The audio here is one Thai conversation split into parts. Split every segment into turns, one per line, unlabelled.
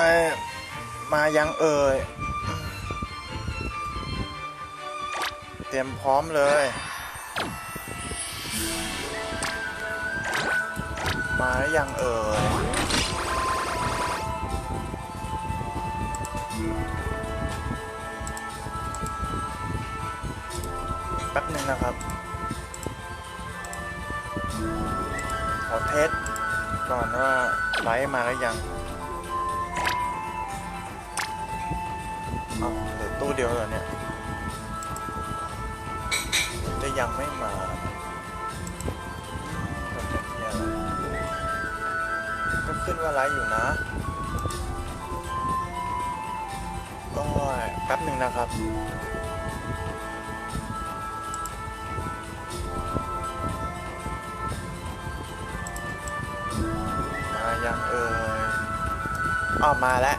ไม่มายังเอ่ย เตรียมพร้อมเลย มาหรือยังเอ่ย แป๊บหนึ่งนะครับ ขอเทสก่อนว่าไลฟ์มาหรือยัง เอาเหลือตู้เดียวเหรอเนี่ย จะยังไม่มาก็ขึ้นว่าไลฟ์อยู่นะ ก็แป๊บหนึ่งนะครับมายังเอ่ยอ้าวมาแล้ว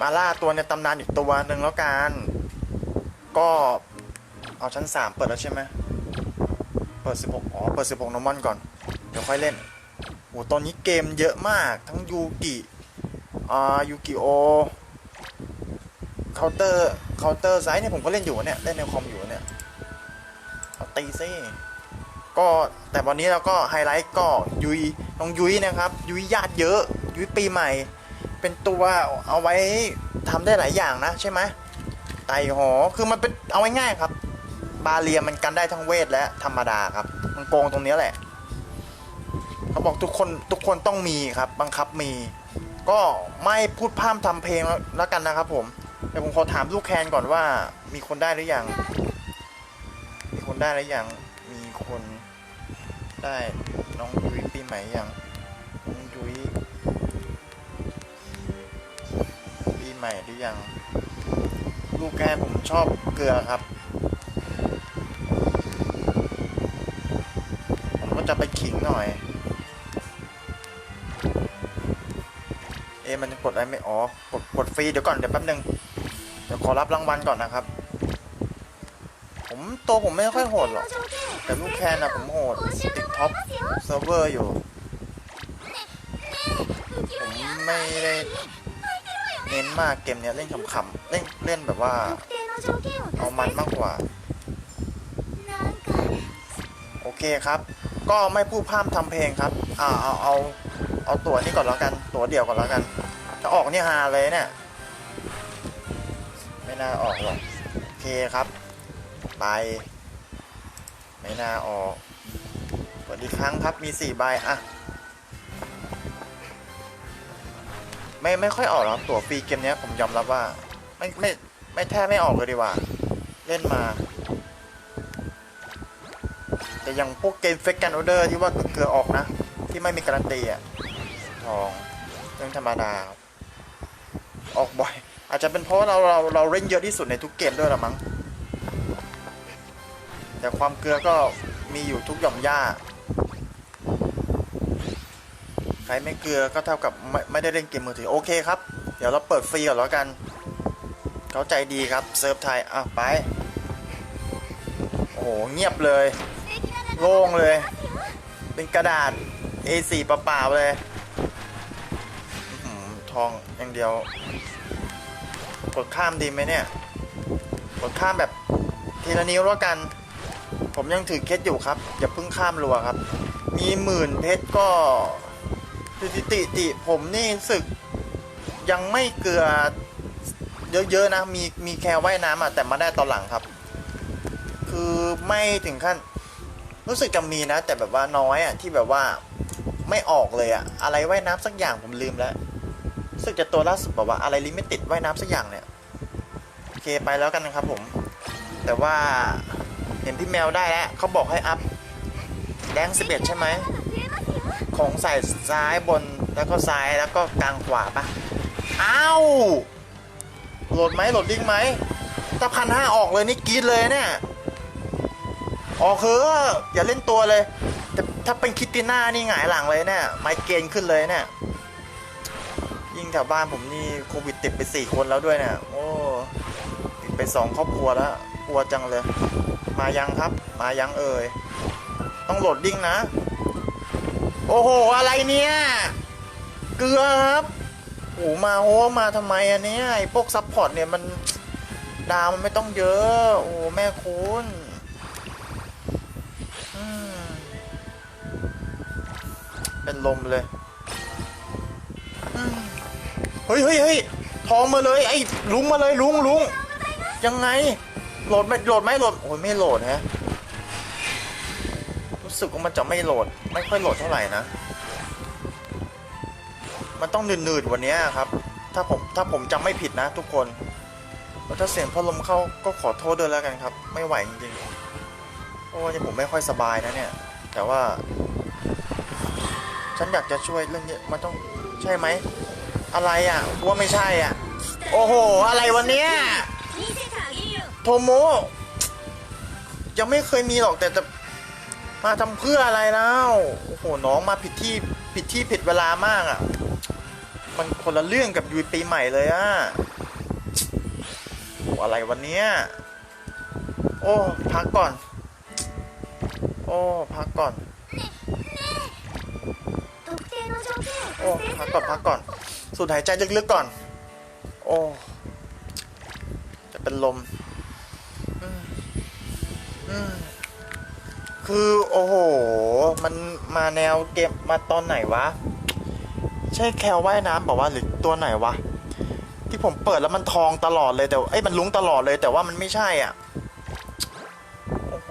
มาล่าตัวในตำนานอีกตัวหนึ่งแล้วกัน ก็เอาชั้น 3 เปิดแล้วใช่ไหมเปิด 16 อ๋อ เปิด 16นอมอนก่อน เดี๋ยวค่อยเล่นโหตอนนี้เกมเยอะมาก ทั้งยูกิ อ่า ยูกิโอ เคาน์เตอร์ เคาน์เตอร์ไซส์เนี่ยผมก็เล่นอยู่เนี่ย เล่นในคอมอยู่เนี่ย เอาตีซิก็แต่วันนี้เราก็ไฮไลท์ก็ยุยน้องยุยนะครับ ยุยญาติเยอะ ยุยปีใหม่ เป็นตัวเอาไว้ทำได้หลายอย่างนะใช่ไหมไตหอคือมันเป็นเอาไว้ง่ายครับ บาเรียมันกันได้ทั้งเวทและธรรมดาครับ มันโกงตรงนี้แหละเขาบอกทุกคนทุกคนต้องมีครับ บังคับมี ก็ไม่พูดพร่ำทำเพลงแล้วแล้วกันนะครับ ผมเดี๋ยวผมขอถามลูกแคนก่อนว่า มีคนได้หรือยัง มีคนได้หรือยัง มีคนได้น้องยุ้ยปีใหม่ยังน้องยุ้ย ใหม่หรือยัง ลูกแกผมชอบเกลือครับ ผมก็จะไปขิงหน่อย เอะมันจะกดอะไรไม่อ๋อกดกดฟรีเดี๋ยวก่อนเดี๋ยวแป๊บนึงเดี๋ยวขอรับรางวัลก่อนนะครับ ผมตัวผมไม่ค่อยโหดหรอก แต่ลูกแคนนะผมโหดติดท็อปเซิร์ฟเวอร์อยู่ ผมไม่ได้ เน้นมากเกมเนี้ยเล่นขำๆเล่นเล่นแบบว่าเอามันมากกว่า โอเคครับ ก็ไม่พูดพร่ำทำเพลงครับอ่าเอาเอาเอาตัวนี้ก่อนแล้วกัน ตัวเดียวก่อนแล้วกัน จะออกเนี่ยฮาเลยเนี่ยไม่น่าออกหรอกโอเคครับ ไป ไม่น่าออกสวัสดีครั้งครับมี4ใบอะ ไม่ไม่ค่อยออกหรอกตัวฟรีเกมเนี้ยผมยอมรับว่า ไม่ไม่ไม่แทบไม่ออกเลยดีกว่า เล่นมา แต่อย่างพวกเกมเฟกกันออเดอร์ที่ว่าเกลือออกนะ ที่ไม่มีการันตีอะทองเรื่องธรรมดาออกบ่อย อาจจะเป็นเพราะเราเราเราเล่นเยอะที่สุดในทุกเกมด้วยละมั้งแต่ความเกลือก็มีอยู่ทุกหย่อมหญ้า ใช้ไม่เกลือก็เท่ากับไม่ไม่ได้เล่นเกมมือถือโอเคครับ เดี๋ยวเราเปิดฟรีก่อนแล้วกัน เขาใจดีครับเซิร์ฟไทยอะไป โอ้โหเงียบเลย โล่งเลย เป็นกระดาษ A4 เปล่าๆเลยทองอย่างเดียว กดข้ามดีไหมเนี่ย กดข้ามแบบทีละนิ้วแล้วกัน ผมยังถือเคสอยู่ครับ อย่าเพิ่งข้ามรัวครับ มีหมื่นเพชรก็ สติติติผมนี่สึกยังไม่เกลือเยอะๆนะ มีมีแค่ว่ายน้ำอะแต่มาได้ตอนหลังครับ คือไม่ถึงขั้น รู้สึกจะมีนะ แต่แบบว่าน้อยอะที่แบบว่าไม่ออกเลยอะ อะไรว่ายน้ำสักอย่างผมลืมแล้วสึกจะตัวล่าสุดบอกว่าอะไรลิมิติดว่ายน้ำสักอย่างเนี่ยโอเคไปแล้วกันนะครับผม แต่ว่าเห็นพี่แมวได้แล้วเขาบอกให้อัพแดงสิบเอ็ดใช่ไหม งใส่ซ้ายบนแล้วก็ซ้ายแล้วก็กลางขวาปะอ้าวโหลดไหมโหลดลิงไหมถ้าพันห้าออกเลยนี่กีดเลยเนี่ยออกเถออย่าเล่นตัวเลย แต่ถ้าเป็นคิตติน่านี่หงายหลังเลยเนี่ยไมเกรนขึ้นเลยเนี่ยยิ่งแถวบ้านผมนี่โควิดติดไปสี่คนแล้วด้วยเนี่ยโอ้ติดไปสองครอบครัวแล้วกลัวจังเลย มายังครับ มายังเอ่ยต้องโหลดดิ้งนะ โอ้โห อะไรเนี่ย เกลือครับโอ้มาโอ้มาทำไมอันนี้ไอ้พวกซัพพอร์ตเนี่ยมันดาวมันไม่ต้องเยอะ โอ้แม่คุณเป็นลมเลยเฮ้ยเฮ้ยเฮ้ยทองมาเลยไอ้ลุงมาเลยลุงลุงยังไงโหลดไหมโหลดไหมโหลดโอ้ยไม่โหลดฮะ สึกว่ามันจะไม่โหลด ไม่ค่อยโหลดเท่าไหร่นะ มันต้องหนืดๆวันนี้ครับ ถ้าผมถ้าผมจำไม่ผิดนะทุกคนแล้วถ้าเสียงพัดลมเข้าก็ขอโทษด้วยแล้วกันครับ ไม่ไหวจริงๆเพราะว่าผมไม่ค่อยสบายนะเนี่ย แต่ว่า ฉันอยากจะช่วยเรื่องนี้มันต้องใช่ไหม อะไรอะว่าไม่ใช่อะ โอ้โห อะไรวันนี้โทโมยังไม่เคยมีหรอกแต่แต่ มาทำเพื่ออะไรแล้วโอ้โหน้องมาผิดที่ผิดที่ผิดเวลามากอะ่ะ มันคนละเรื่องกับยูปีใหม่เลยอะ่ะโออะไรวันเนี้ยโอ้พักก่อน โอ้พักก่อนโอ้พักก่อนพักก่อน สูดหายใจลึกๆก่อน โอ้จะเป็นลม อืมอืม คือโอ้โห มันมาแนวเกมมาตอนไหนวะ ใช่แคลว่ายน้ำบอกว่าหรือตัวไหนวะ ที่ผมเปิดแล้วมันทองตลอดเลยแต่ไอ้มันลุ้งตลอดเลยแต่ว่ามันไม่ใช่อะ โอ้โห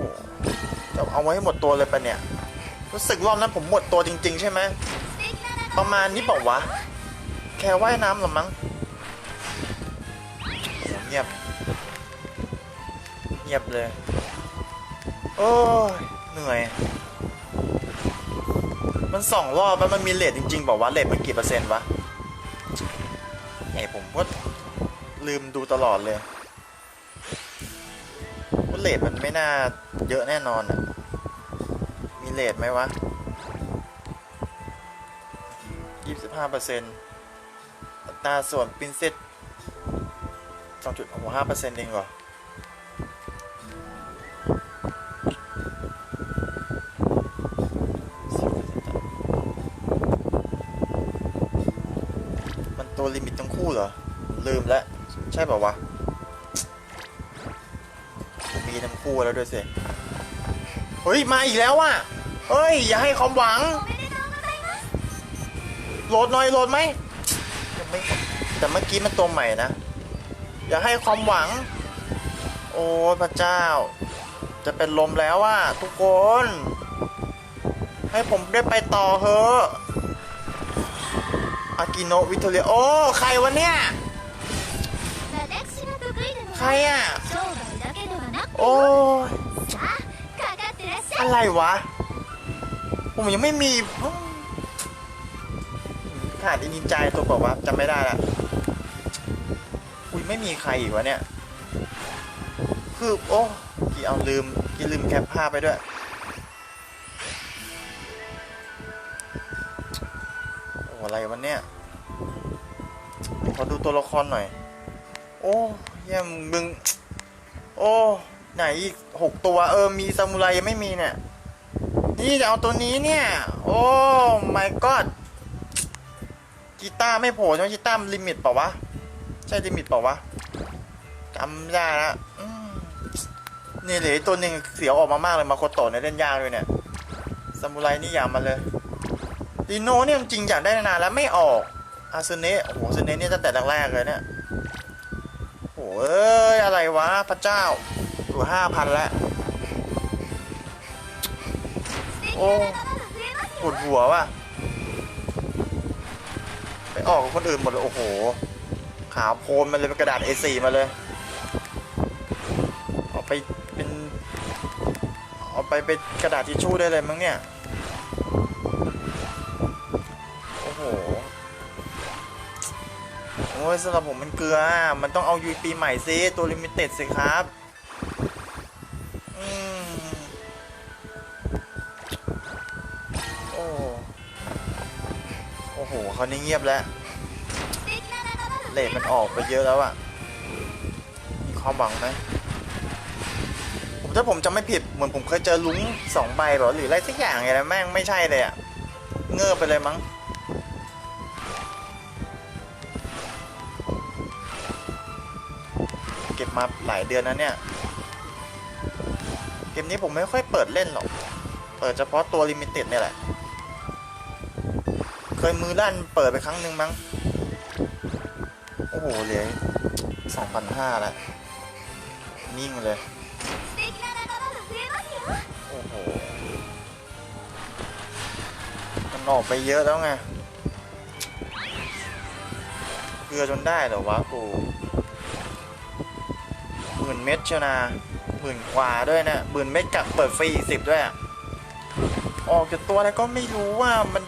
จะเอาไว้ให้หมดตัวเลยปะเนี่ย รู้สึกรอบนั้นผมหมดตัวจริง ๆ ใช่ไหม ประมาณนี้บอกวะ แคลว่ายน้ำหรอมั้งเงียบ เงียบเลย โอ้ย เหนื่อย มันสองรอบแล้วมันมีเลทจริง ๆ บอกว่าเลทมันกี่เปอร์เซ็นต์วะไอผมก็ลืมดูตลอดเลยว่าเลทมันไม่น่าเยอะแน่นอนอะมีเลทไหมวะยี่สิบห้าเปอร์เซ็นต์อัตราส่วนปินเซตสองจุดหกห้าเปอร์เซ็นต์เองเหรอ คู่เหรอ ลืมแล้ว ใช่ป่าววะมีทั้งคู่แล้วด้วยสิเฮ้ย มาอีกแล้วอะเฮ้ย อย่าให้ความหวัง โหลดหน่อยโหลดไหมไม่แต่เมื่อกี้มันตัวใหม่นะ อย่าให้ความหวัง โอ้พระเจ้า จะเป็นลมแล้วว่ะทุกคน ให้ผมได้ไปต่อเถอะ กิโนวิโตเรียโอ้ ใครวะเนี่ย ใครอะโอ้ยอะไรวะ ผมยังไม่มีขาดอินิจายตัวบอกว่าจำไม่ได้ละอุ้ยไม่มีใครอีกวะเนี่ย คือโอ้กี่เอาลืมกี่ลืมแคปภาพไปด้วยโอ้อะไรวะเนี่ย อดูตัวละครหน่อย โอ้เยี่ยมมึง โอ้ ไหนอีกหกตัว เออ มีซามูไรยังไม่มีเนี่ย นี่จะเอาตัวนี้เนี่ย โอ้ my god กีตาร์ไม่โผล่ใช่ไหมกีตาร์มันลิมิตเปล่าวะ ใช่ลิมิตเปล่าวะจำไม่ได้ละนี่เหลือตัวหนึ่งเสียวออกมามากเลยมาโคโตะเนี่ยเล่นยากด้วยเนี่ยซามูไรนี่อยามาเลยดีโน่เนี่ยจริงอยากได้นานแล้วไม่ออก อาซึเนะโอ้โหซึเนะเนี่ยตั้งแต่แรกๆเลยเนี่ยโอ้เอ้ยอะไรวะพระเจ้าตัวห้าพันแล้ว
โอ้
ปวดหัวว่ะไปออกกับคนอื่นหมดเลยโอ้โห ขาวโพลนมาเลยเป็นกระดาษ A4 มาเลยเอาไปเป็นเอาไปเป็นกระดาษทิชชู่ได้เลยมั้งเนี่ย โอ้ยสำหรับผมมันเกลือ มันต้องเอายูปีใหม่ซิตัวลิมิเต็ดสิครับโอ้โอ้โหเขานี่เงียบแล้วเลทมันออกไปเยอะแล้วอะมีความหวังไหมผมถ้าผมจำไม่ผิดเหมือนผมเคยเจอลุ้งสองใบหรอหรืออะไรสักอย่างอะไรแม่งไม่ใช่เลยอะเงือบไปเลยมั้ง บมาหลายเดือนนะเนี่ย เกมนี้ผมไม่ค่อยเปิดเล่นหรอก เปิดเฉพาะตัวลิมิเต็ดเนี่ยแหละ เคยมือลั่นเปิดไปครั้งหนึ่งมั้ง โอ้โหเหลือสองพันห้าละ นิ่งเลย โอ้โห มันออกไปเยอะแล้วไง เกลือจนได้เหรอวะกู เม็ดเชียวนะหมื่นกว่าด้วยนะหมื่นเม็ดกับเปิดฟรีสิบด้วยอะออกจากตัวอะไรก็ไม่รู้ว่ามัน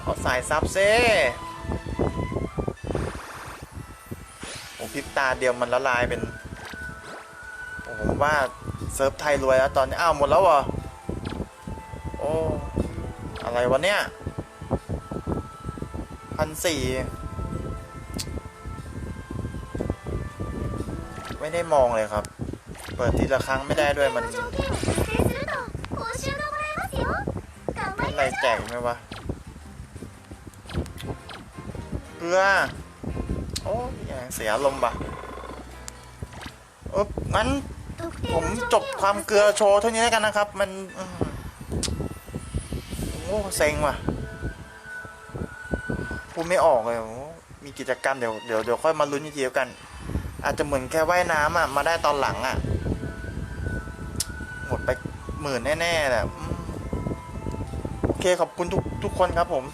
เอาสายซับเซ่โอ้พิบตาเดียวมันละลายเป็นโอ้ผมว่าเซิร์ฟไทยรวยแล้วตอนนี้อ้าวหมดแล้วเหรอโอ้อะไรวะเนี่ยพันสี่ ไม่ได้มองเลยครับ เปิดทีละครั้งไม่ได้ด้วยมันอะไรแจกไหมวะเกลือโอ้ยเสียลมปะอ๊บงั้นผมจบความเกลือโชว์เท่านี้แล้วกันนะครับ มันโอ้เซ็งว่ะพูดไม่ออกเลยมีกิจกรรมเดี๋ยวเดี๋ยวเดี๋ยวค่อยมาลุ้นทีเดียวกัน อาจจะเหมือนแค่ว่ายน้ำอะ มาได้ตอนหลังอะ หมดไปหมื่นแน่ๆแหละโอเคขอบคุณทุกทุกคนครับผม